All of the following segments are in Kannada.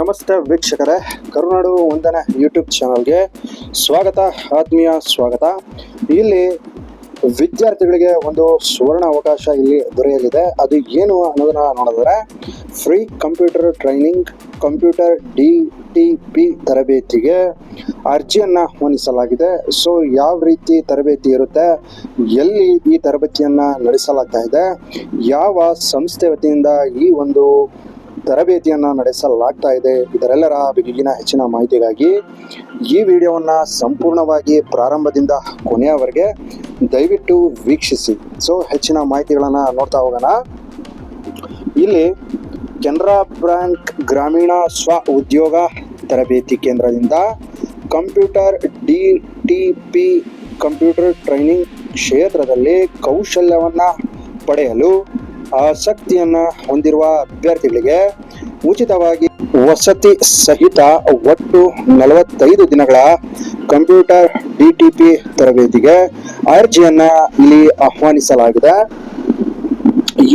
ನಮಸ್ತೆ ವೀಕ್ಷಕರೇ. ಕರುನಾಡು ವಂದನ ಯೂಟ್ಯೂಬ್ ಚಾನಲ್ಗೆ ಸ್ವಾಗತ, ಆತ್ಮೀಯ ಸ್ವಾಗತ. ಇಲ್ಲಿ ವಿದ್ಯಾರ್ಥಿಗಳಿಗೆ ಒಂದು ಸುವರ್ಣ ಅವಕಾಶ ಇಲ್ಲಿ ದೊರೆಯಲಿದೆ. ಅದು ಏನು ಅನ್ನೋದನ್ನ ನೋಡಿದ್ರೆ free computer training computer D T P ತರಬೇತಿಗೆ ಅರ್ಜಿಯನ್ನು ಹೊಂದಿಸಲಾಗಿದೆ. ಸೊ ಯಾವ ರೀತಿ ತರಬೇತಿ ಇರುತ್ತೆ, ಎಲ್ಲಿ ಈ ತರಬೇತಿಯನ್ನು ನಡೆಸಲಾಗ್ತಾ ಇದೆ, ಯಾವ ಸಂಸ್ಥೆ ವತಿಯಿಂದ ಈ ಒಂದು ತರಬೇತಿಯನ್ನು ನಡೆಸಲಾಗ್ತಾ ಇದೆ. ಇದರೆಲ್ಲರ ಬಗೆಗಿನ ಹೆಚ್ಚಿನ ಮಾಹಿತಿಗಾಗಿ ಈ ವಿಡಿಯೋವನ್ನು ಸಂಪೂರ್ಣವಾಗಿ ಪ್ರಾರಂಭದಿಂದ ಕೊನೆಯವರೆಗೆ ದಯವಿಟ್ಟು ವೀಕ್ಷಿಸಿ. ಸೊ ಹೆಚ್ಚಿನ ಮಾಹಿತಿಗಳನ್ನು ನೋಡ್ತಾ ಹೋಗೋಣ. ಇಲ್ಲಿ ಕೆನರಾ ಬ್ಯಾಂಕ್ ಗ್ರಾಮೀಣ ಸ್ವ ಉದ್ಯೋಗ ತರಬೇತಿ ಕೇಂದ್ರದಿಂದ computer D T P computer training ಕ್ಷೇತ್ರದಲ್ಲಿ ಕೌಶಲ್ಯವನ್ನು ಪಡೆಯಲು ಆಸಕ್ತಿಯನ್ನು ಹೊಂದಿರುವ ಅಭ್ಯರ್ಥಿಗಳಿಗೆ ಉಚಿತವಾಗಿ ವಸತಿ ಸಹಿತ ಒಟ್ಟು ನಲವತ್ತೈದು ದಿನಗಳ ಕಂಪ್ಯೂಟರ್ ಡಿ ಟಿ ಪಿ ತರಬೇತಿಗೆ ಅರ್ಜಿಯನ್ನ ಇಲ್ಲಿ ಆಹ್ವಾನಿಸಲಾಗಿದೆ.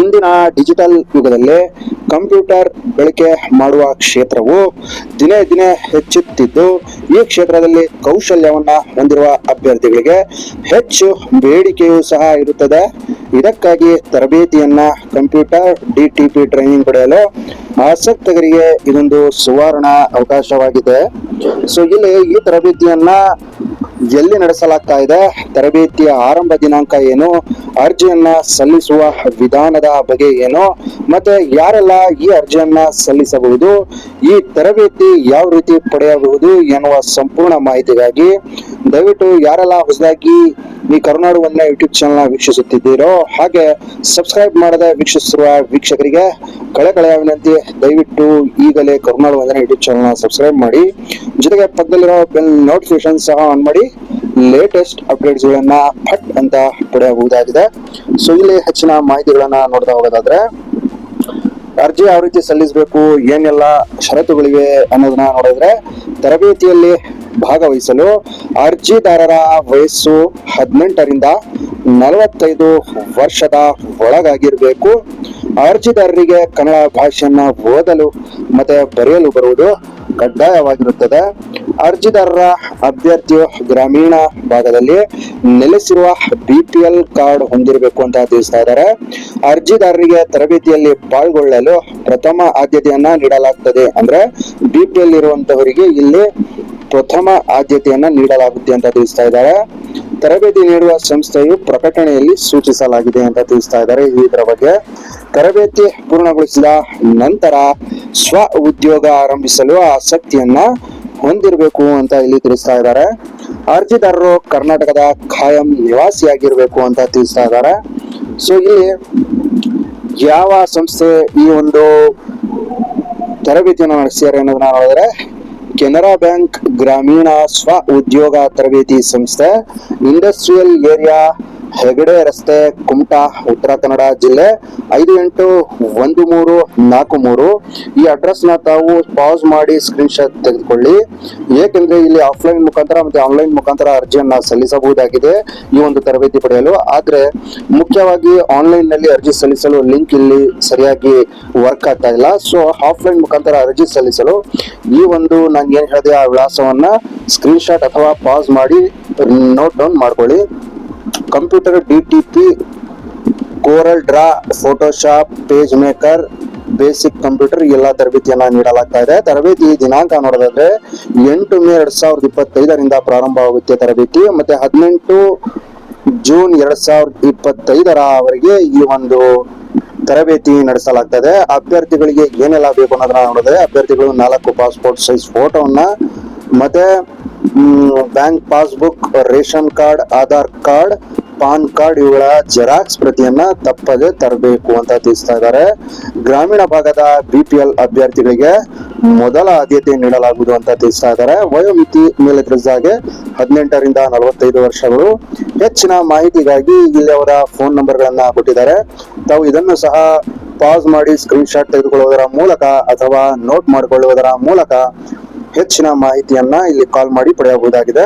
ಇಂದಿನ ಡಿಜಿಟಲ್ ಯುಗದಲ್ಲಿ ಕಂಪ್ಯೂಟರ್ ಬಳಕೆ ಮಾಡುವ ಕ್ಷೇತ್ರವು ದಿನೇ ದಿನೇ ಹೆಚ್ಚುತ್ತಿದ್ದು, ಈ ಕ್ಷೇತ್ರದಲ್ಲಿ ಕೌಶಲ್ಯವನ್ನ ಹೊಂದಿರುವ ಅಭ್ಯರ್ಥಿಗಳಿಗೆ ಹೆಚ್ಚು ಬೇಡಿಕೆಯೂ ಸಹ ಇರುತ್ತದೆ. ಇದಕ್ಕಾಗಿ ತರಬೇತಿಯನ್ನ computer D T P training ಪಡೆಯಲು ಆಸಕ್ತರಿಗೆ ಇದೊಂದು ಸುವರ್ಣ ಅವಕಾಶವಾಗಿದೆ. ಸೊ ಇಲ್ಲಿ ಈ ತರಬೇತಿಯನ್ನ ಎಲ್ಲಿ ನಡೆಸಲಾಗ್ತಾ ಇದೆ? ತರಬೇತಿಯ ಆರಂಭ ದಿನಾಂಕ ಏನು? ಅರ್ಜಿಯನ್ನ ಸಲ್ಲಿಸುವ ವಿಧಾನದ ಬಗ್ಗೆ ಏನು? ಮತ್ತೆ ಯಾರೆಲ್ಲ ಈ ಅರ್ಜಿಯನ್ನ ಸಲ್ಲಿಸಬಹುದು? ಈ ತರಬೇತಿ ಯಾವ ರೀತಿ ಪಡೆಯಬಹುದು ಎನ್ನುವ ಸಂಪೂರ್ಣ ಮಾಹಿತಿಗಾಗಿ ದಯವಿಟ್ಟು ಯಾರೆಲ್ಲ ಹೊಸದಾಗಿ ಈ ಕರುನಾಡು ಒಂದನೇ ಯೂಟ್ಯೂಬ್ ಚಾನಲ್ ವೀಕ್ಷಿಸುತ್ತಿದ್ದೀರೋ ಹಾಗೆ ಸಬ್ಸ್ಕ್ರೈಬ್ ಮಾಡದೆ ವೀಕ್ಷಿಸಿರುವ ವೀಕ್ಷಕರಿಗೆ ಕಳೆ ಕಳೆ ವಿನಂತಿ, ದಯವಿಟ್ಟು ಈಗಲೇ ಕರುನಾಡು ಒಂದನೇ ಯೂಟ್ಯೂಬ್ ಚಾನಲ್ ಸಬ್ಸ್ಕ್ರೈಬ್ ಮಾಡಿ, ಜೊತೆಗೆ ಪಕ್ಕದಲ್ಲಿರೋ ಬೆಲ್ ನೋಟಿಫಿಕೇಶನ್ ಸಹ ಆನ್ ಮಾಡಿ ಲೇಟೆಸ್ಟ್ ಅಪ್ಡೇಟ್ಸ್ಗಳನ್ನ ಫಟ್ ಅಂತ ಪಡೆಯಬಹುದಾಗಿದೆ. ಸೊ ಇಲ್ಲಿ ಹೆಚ್ಚಿನ ಮಾಹಿತಿಗಳನ್ನ ನೋಡ್ತಾ ಹೋಗೋದಾದ್ರೆ, ಅರ್ಜಿ ಯಾವ ರೀತಿ ಸಲ್ಲಿಸಬೇಕು, ಏನೆಲ್ಲ ಷರತ್ತುಗಳಿವೆ ಅನ್ನೋದನ್ನ ನೋಡಿದ್ರೆ, ತರಬೇತಿಯಲ್ಲಿ ಭಾಗವಹಿಸಲು ಅರ್ಜಿದಾರರ ವಯಸ್ಸು ಹದಿನೆಂಟರಿಂದ ನಲವತ್ತೈದು ವರ್ಷದ ಒಳಗಾಗಿರಬೇಕು. ಅರ್ಜಿದಾರರಿಗೆ ಕನ್ನಡ ಭಾಷೆಯನ್ನ ಓದಲು ಮತ್ತೆ ಬರೆಯಲು ಬರುವುದು ಕಡ್ಡಾಯವಾಗಿರುತ್ತದೆ. ಅರ್ಜಿದಾರರ ಅಭ್ಯರ್ಥಿಯು ಗ್ರಾಮೀಣ ಭಾಗದಲ್ಲಿ ನೆಲೆಸಿರುವ ಬಿ ಪಿ ಎಲ್ ಕಾರ್ಡ್ ಹೊಂದಿರಬೇಕು ಅಂತ ತಿಳಿಸ್ತಾ ಇದ್ದಾರೆ. ಅರ್ಜಿದಾರರಿಗೆ ತರಬೇತಿಯಲ್ಲಿ ಪಾಲ್ಗೊಳ್ಳಲು ಪ್ರಥಮ ಆದ್ಯತೆಯನ್ನ ನೀಡಲಾಗ್ತದೆ. ಅಂದ್ರೆ ಬಿ ಪಿ ಎಲ್ ಇರುವಂತವರಿಗೆ ಇಲ್ಲಿ ಪ್ರಥಮ ಆದ್ಯತೆಯನ್ನ ನೀಡಲಾಗುತ್ತೆ ಅಂತ ತಿಳಿಸ್ತಾ ಇದ್ದಾರೆ. ತರಬೇತಿ ನೀಡುವ ಸಂಸ್ಥೆಯು ಪ್ರಕಟಣೆಯಲ್ಲಿ ಸೂಚಿಸಲಾಗಿದೆ ಅಂತ ತಿಳಿಸ್ತಾ ಇದ್ದಾರೆ ಇದರ ಬಗ್ಗೆ. ತರಬೇತಿ ಪೂರ್ಣಗೊಳಿಸಿದ ನಂತರ ಸ್ವ ಉದ್ಯೋಗ ಆರಂಭಿಸಲು ಆಸಕ್ತಿಯನ್ನ ಹೊಂದಿರಬೇಕು ಅಂತ ಇಲ್ಲಿ ತಿಳಿಸ್ತಾ ಇದ್ದಾರೆ. ಅರ್ಜಿದಾರರು ಕರ್ನಾಟಕದ ಖಾಯಂ ನಿವಾಸಿಯಾಗಿರಬೇಕು ಅಂತ ತಿಳಿಸ್ತಾ ಇದ್ದಾರೆ. ಸೊ ಇಲ್ಲಿ ಯಾವ ಸಂಸ್ಥೆ ಈ ಒಂದು ತರಬೇತಿಯನ್ನು ನಡೆಸಿದ್ದಾರೆ ಅನ್ನೋದನ್ನ ನೋಡಿದ್ರೆ ಕೆನರಾ ಬ್ಯಾಂಕ್ ಗ್ರಾಮೀಣ ಸ್ವ ಉದ್ಯೋಗ ತರಬೇತಿ ಸಂಸ್ಥೆ, ಇಂಡಸ್ಟ್ರಿಯಲ್ ಏರಿಯಾ, ಹೆಗಡೆ ರಸ್ತೆ, ಕುಮಟಾ, ಉತ್ತರ ಕನ್ನಡ ಜಿಲ್ಲೆ, ಐದು ಎಂಟು ಒಂದು ಮೂರು ನಾಲ್ಕು ಮೂರು ಈ ಅಡ್ರೆಸ್ನ ತಾವು ಪಾಸ್ ಮಾಡಿ ಸ್ಕ್ರೀನ್ ಶಾಟ್ ತೆಗೆದುಕೊಳ್ಳಿ. ಏಕೆಂದರೆ ಇಲ್ಲಿ ಆಫ್ಲೈನ್ ಮುಖಾಂತರ ಮತ್ತೆ ಆನ್ಲೈನ್ ಮುಖಾಂತರ ಅರ್ಜಿಯನ್ನು ಸಲ್ಲಿಸಬಹುದಾಗಿದೆ ಈ ಒಂದು ತರಬೇತಿ ಪಡೆಯಲು. ಆದರೆ ಮುಖ್ಯವಾಗಿ ಆನ್ಲೈನ್ನಲ್ಲಿ ಅರ್ಜಿ ಸಲ್ಲಿಸಲು ಲಿಂಕ್ ಇಲ್ಲಿ ಸರಿಯಾಗಿ ವರ್ಕ್ ಆಗ್ತಾ ಇಲ್ಲ. ಸೊ ಆಫ್ಲೈನ್ ಮುಖಾಂತರ ಅರ್ಜಿ ಸಲ್ಲಿಸಲು ಈ ಒಂದು ನಾನು ಏನು ಹೇಳಿದೆ ಆ ವಿಳಾಸವನ್ನು ಸ್ಕ್ರೀನ್ ಶಾಟ್ ಅಥವಾ ಪಾಸ್ ಮಾಡಿ ನೋಟ್ ಡೌನ್ ಮಾಡ್ಕೊಳ್ಳಿ. Computer D T P Corel Draw Photoshop PageMaker basic computer ಎಲ್ಲ ತರಬೇತಿಯನ್ನ ನೀಡಲಾಗ್ತಾ ಇದೆ. ತರಬೇತಿ ದಿನಾಂಕ ನೋಡೋದಾದ್ರೆ ಎಂಟು ಮೇ ಎರಡ್ ಸಾವಿರದ ಇಪ್ಪತ್ತೈದರಿಂದ ಪ್ರಾರಂಭವಾಗುತ್ತೆ ತರಬೇತಿ. ಮತ್ತೆ ಹದಿನೆಂಟು ಜೂನ್ ಎರಡ್ ಸಾವಿರದ ಇಪ್ಪತ್ತೈದರವರೆಗೆ ಈ ಒಂದು ತರಬೇತಿ ನಡೆಸಲಾಗ್ತದೆ. ಅಭ್ಯರ್ಥಿಗಳಿಗೆ ಏನೆಲ್ಲ ಬೇಕು ಅನ್ನೋದನ್ನ ನೋಡಿದ್ರೆ ಅಭ್ಯರ್ಥಿಗಳು ನಾಲ್ಕು ಪಾಸ್ಪೋರ್ಟ್ ಸೈಜ್ ಫೋಟೋವನ್ನ ಮತ್ತೆ bank passbook ration card, Aadhaar card PAN card ಇವುಗಳ ಜೆರಾಕ್ಸ್ ಪ್ರತಿಯನ್ನ ತಪ್ಪದೆ ತರಬೇಕು ಅಂತ ತಿಳಿಸ್ತಾ ಇದ್ದಾರೆ. ಗ್ರಾಮೀಣ ಭಾಗದ ಬಿಪಿಎಲ್ ಅಭ್ಯರ್ಥಿಗಳಿಗೆ ಮೊದಲ ಆದ್ಯತೆ ನೀಡಲಾಗುವುದು ಅಂತ ತಿಳಿಸ್ತಾ ಇದ್ದಾರೆ. ವಯೋಮಿತಿ ಮೇಲೆ ತಿಳಿಸಿದ ಹಾಗೆ ಹದಿನೆಂಟರಿಂದ ನಲವತ್ತೈದು ವರ್ಷಗಳು. ಹೆಚ್ಚಿನ ಮಾಹಿತಿಗಾಗಿ ಇಲ್ಲಿ ಅವರ ಫೋನ್ ನಂಬರ್ಗಳನ್ನ ಕೊಟ್ಟಿದ್ದಾರೆ. ತಾವು ಇದನ್ನು ಸಹ ಪಾಸ್ ಮಾಡಿ ಸ್ಕ್ರೀನ್ ಶಾಟ್ ತೆಗೆದುಕೊಳ್ಳುವುದರ ಮೂಲಕ ಅಥವಾ ನೋಟ್ ಮಾಡಿಕೊಳ್ಳುವುದರ ಮೂಲಕ ಹೆಚ್ಚಿನ ಮಾಹಿತಿಯನ್ನ ಇಲ್ಲಿ ಕಾಲ್ ಮಾಡಿ ಪಡೆಯಬಹುದಾಗಿದೆ.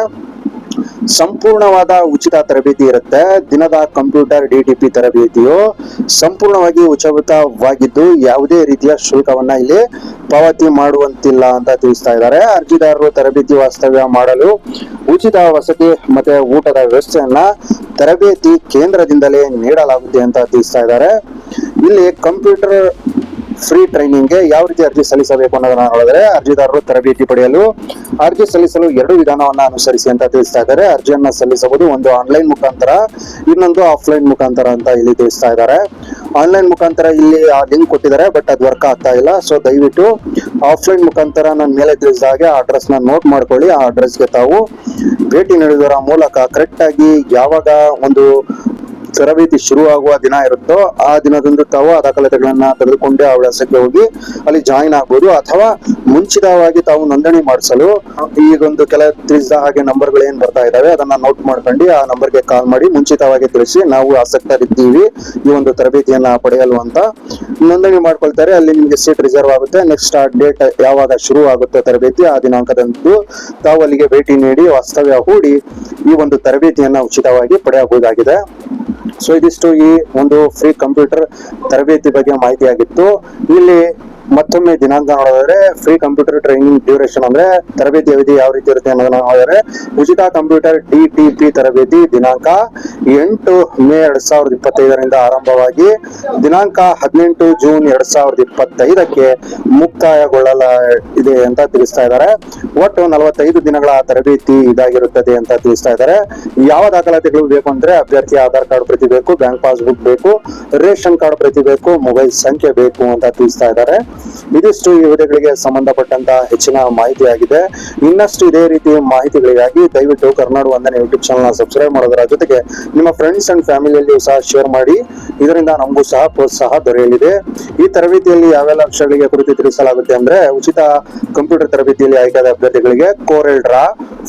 ಸಂಪೂರ್ಣವಾದ ಉಚಿತ ತರಬೇತಿ ಇರುತ್ತೆ. ದಿನದ ಕಂಪ್ಯೂಟರ್, ಡಿ ಟಿ ಪಿ ತರಬೇತಿಯು ಸಂಪೂರ್ಣವಾಗಿ ಉಚಿತವಾಗಿದ್ದು ಯಾವುದೇ ರೀತಿಯ ಶುಲ್ಕವನ್ನ ಇಲ್ಲಿ ಪಾವತಿ ಮಾಡುವಂತಿಲ್ಲ ಅಂತ ತಿಳಿಸ್ತಾ ಇದ್ದಾರೆ. ಅರ್ಜಿದಾರರು ತರಬೇತಿ ವಾಸ್ತವ್ಯ ಮಾಡಲು ಉಚಿತ ವಸತಿ ಮತ್ತೆ ಊಟದ ವ್ಯವಸ್ಥೆಯನ್ನ ತರಬೇತಿ ಕೇಂದ್ರದಿಂದಲೇ ನೀಡಲಾಗುತ್ತೆ ಅಂತ ತಿಳಿಸ್ತಾ ಇದ್ದಾರೆ. ಇಲ್ಲಿ ಕಂಪ್ಯೂಟರ್ ಫ್ರೀ ಟ್ರೈನಿಂಗ್ಗೆ ಯಾವ ರೀತಿ ಅರ್ಜಿ ಸಲ್ಲಿಸಬೇಕು ಅನ್ನೋದನ್ನ ನೋಡಿದ್ರೆ ಅರ್ಜಿದಾರರು ತರಬೇತಿ ಪಡೆಯಲು ಅರ್ಜಿ ಸಲ್ಲಿಸಲು ಎರಡು ವಿಧಾನವನ್ನ ಅನುಸರಿಸಿ ಅಂತ ತಿಳಿಸ್ತಾ ಇದ್ದಾರೆ. ಅರ್ಜಿಯನ್ನ ಸಲ್ಲಿಸಬಹುದು ಒಂದು ಆನ್ಲೈನ್ ಮುಖಾಂತರ, ಇನ್ನೊಂದು ಆಫ್ಲೈನ್ ಮುಖಾಂತರ ಅಂತ ಇಲ್ಲಿ ತಿಳಿಸ್ತಾ ಇದ್ದಾರೆ. ಆನ್ಲೈನ್ ಮುಖಾಂತರ ಇಲ್ಲಿ ಆ ಲಿಂಕ್ ಕೊಟ್ಟಿದ್ದಾರೆ ಬಟ್ ಅದು ವರ್ಕ್ ಆಗ್ತಾ ಇಲ್ಲ. ಸೊ ದಯವಿಟ್ಟು ಆಫ್ಲೈನ್ ಮುಖಾಂತರ ನನ್ನ ಮೇಲೆ ತಿಳಿಸಿದ ಹಾಗೆ ಆ ನ ನೋಟ್ ಮಾಡ್ಕೊಳ್ಳಿ. ಆ ಅಡ್ರೆಸ್ಗೆ ತಾವು ಭೇಟಿ ನೀಡುವುದರ ಮೂಲಕ ಕರೆಕ್ಟಾಗಿ ಯಾವಾಗ ಒಂದು ತರಬೇತಿ ಶುರುವಾಗುವ ದಿನ ಇರುತ್ತೋ ಆ ದಿನದಂದು ತಾವು ಆ ದಾಖಲಾತಿಗಳನ್ನ ತೆಗೆದುಕೊಂಡು ಆ ವಿಳಾಸಕ್ಕೆ ಹೋಗಿ ಅಲ್ಲಿ ಜಾಯಿನ್ ಆಗ್ಬೋದು ಅಥವಾ ಮುಂಚಿತವಾಗಿ ತಾವು ನೋಂದಣಿ ಮಾಡಿಸಲು ಈಗೊಂದು ಕೆಲ ತಿಳಿಸಿದ ಹಾಗೆ ನಂಬರ್ಗಳು ಏನ್ ಬರ್ತಾ ಇದಾವೆ ಅದನ್ನ ನೋಟ್ ಮಾಡ್ಕೊಂಡು ಆ ನಂಬರ್ಗೆ ಕಾಲ್ ಮಾಡಿ ಮುಂಚಿತವಾಗಿ ತಿಳಿಸಿ ನಾವು ಆಸಕ್ತರಿದ್ದೀವಿ ಈ ಒಂದು ತರಬೇತಿಯನ್ನ ಪಡೆಯಲು ಅಂತ. ನೋಂದಣಿ ಮಾಡ್ಕೊಳ್ತಾರೆ, ಅಲ್ಲಿ ನಿಮಗೆ ಸೀಟ್ ರಿಸರ್ವ್ ಆಗುತ್ತೆ. ನೆಕ್ಸ್ಟ್ ಆ ಡೇಟ್ ಯಾವಾಗ ಶುರು ಆಗುತ್ತೆ ತರಬೇತಿ ಆ ದಿನಾಂಕದಂದು ತಾವು ಅಲ್ಲಿಗೆ ಭೇಟಿ ನೀಡಿ ವಾಸ್ತವ್ಯ ಹೂಡಿ ಈ ಒಂದು ತರಬೇತಿಯನ್ನ ಉಚಿತವಾಗಿ ಪಡೆಯಬಹುದಾಗಿದೆ. ಸೊ ಇದಿಷ್ಟು ಈ ಒಂದು ಫ್ರೀ ಕಂಪ್ಯೂಟರ್ ತರಬೇತಿ ಬಗ್ಗೆ ಮಾಹಿತಿ ಆಗಿತ್ತು. ಇಲ್ಲಿ ಮತ್ತೊಮ್ಮೆ ದಿನಾಂಕ ನೋಡೋದಾದ್ರೆ ಫ್ರೀ ಕಂಪ್ಯೂಟರ್ ಟ್ರೈನಿಂಗ್ ಡ್ಯೂರೇಷನ್ ಅಂದ್ರೆ ತರಬೇತಿ ಅವಧಿ ಯಾವ ರೀತಿ ಇರುತ್ತೆ ಅನ್ನೋದನ್ನ ನೋಡಿದ್ರೆ ಉಚಿತ ಕಂಪ್ಯೂಟರ್ ಡಿ ಟಿ ಪಿ ತರಬೇತಿ ದಿನಾಂಕ ಎಂಟು ಮೇ ಎರಡ್ ಸಾವಿರದ ಇಪ್ಪತ್ತೈದರಿಂದ ಆರಂಭವಾಗಿ ದಿನಾಂಕ ಹದಿನೆಂಟು ಜೂನ್ ಎರಡ್ ಸಾವಿರದ ಇಪ್ಪತ್ತೈದಕ್ಕೆ ಮುಕ್ತಾಯಗೊಳ್ಳಲ ಇದೆ ಅಂತ ತಿಳಿಸ್ತಾ ಇದ್ದಾರೆ. ಒಟ್ಟು ನಲವತ್ತೈದು ದಿನಗಳ ತರಬೇತಿ ಇದಾಗಿರುತ್ತದೆ ಅಂತ ತಿಳಿಸ್ತಾ ಇದ್ದಾರೆ. ಯಾವ ದಾಖಲಾತಿಗಳು ಬೇಕು ಅಂದ್ರೆ ಅಭ್ಯರ್ಥಿ ಆಧಾರ್ ಕಾರ್ಡ್ ಪ್ರತಿ ಬೇಕು, ಬ್ಯಾಂಕ್ ಪಾಸ್ಬುಕ್ ಬೇಕು, ರೇಷನ್ ಕಾರ್ಡ್ ಪ್ರತಿ ಬೇಕು, ಮೊಬೈಲ್ ಸಂಖ್ಯೆ ಬೇಕು ಅಂತ ತಿಳಿಸ್ತಾ ಇದ್ದಾರೆ. ಇದಿಷ್ಟು ಈ ವಿಡಿಯೋಗಳಿಗೆ ಸಂಬಂಧಪಟ್ಟಂತ ಹೆಚ್ಚಿನ ಮಾಹಿತಿ ಆಗಿದೆ ಇನ್ನಷ್ಟು ಇದೇ ರೀತಿ ಮಾಹಿತಿಗಳಿಗಾಗಿ ದಯವಿಟ್ಟು ಕರ್ನಾಡು ವಂದನೆ ಯೂಟ್ಯೂಬ್ ಚಾನಲ್ ಸಬ್ಸ್ಕ್ರೈಬ್ ಮಾಡೋದರ ಜೊತೆಗೆ ನಿಮ್ಮ ಫ್ರೆಂಡ್ಸ್ ಅಂಡ್ ಫ್ಯಾಮಿಲಿಯಲ್ಲಿಯೂ ಸಹ ಶೇರ್ ಮಾಡಿ. ಇದರಿಂದ ನಮಗೂ ಸಹ ಪ್ರೋತ್ಸಾಹ ದೊರೆಯಲಿದೆ. ಈ ತರಬೇತಿಯಲ್ಲಿ ಯಾವೆಲ್ಲ ಅಂಶಗಳಿಗೆ ಕುರಿತು ತಿಳಿಸಲಾಗುತ್ತೆ ಅಂದ್ರೆ ಉಚಿತ ಕಂಪ್ಯೂಟರ್ ತರಬೇತಿಯಲ್ಲಿ ಆಯ್ಕೆಯಾದ ಅಭ್ಯರ್ಥಿಗಳಿಗೆ Corel Draw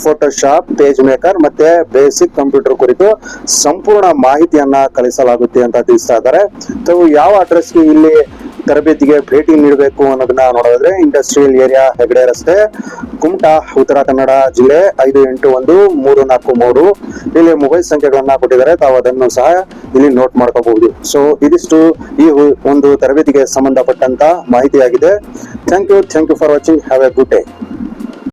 Photoshop PageMaker ಮತ್ತೆ ಬೇಸಿಕ್ ಕಂಪ್ಯೂಟರ್ ಕುರಿತು ಸಂಪೂರ್ಣ ಮಾಹಿತಿಯನ್ನ ಕಲಿಸಲಾಗುತ್ತೆ ಅಂತ ತಿಳಿಸ್ತಾ ಇದ್ದಾರೆ. ತಾವು ಯಾವ ಅಡ್ರೆಸ್ಗೆ ಇಲ್ಲಿ ತರಬೇತಿಗೆ ಭೇಟಿ ನೀಡಬೇಕು ಅನ್ನೋದನ್ನ ನೋಡೋದಾದ್ರೆ ಇಂಡಸ್ಟ್ರಿಯಲ್ ಏರಿಯಾ ಹೆಗಡೆ ರಸ್ತೆ, ಕುಮಟಾ, ಉತ್ತರ ಕನ್ನಡ ಜಿಲ್ಲೆ ಐದು ಎಂಟು ಒಂದು ಮೂರು ನಾಲ್ಕು ಮೂರು. ಇಲ್ಲಿ ಮೊಬೈಲ್ ಸಂಖ್ಯೆಗಳನ್ನ ಕೊಟ್ಟಿದ್ದಾರೆ. ತಾವು ಅದನ್ನು ಸಹ ಇಲ್ಲಿ ನೋಟ್ ಮಾಡ್ಕೋಬಹುದು. ಸೊ ಇದಿಷ್ಟು ಈ ಒಂದು ತರಬೇತಿಗೆ ಸಂಬಂಧಪಟ್ಟಂತ ಮಾಹಿತಿಯಾಗಿದೆ. Thank you thank you for watching have a good day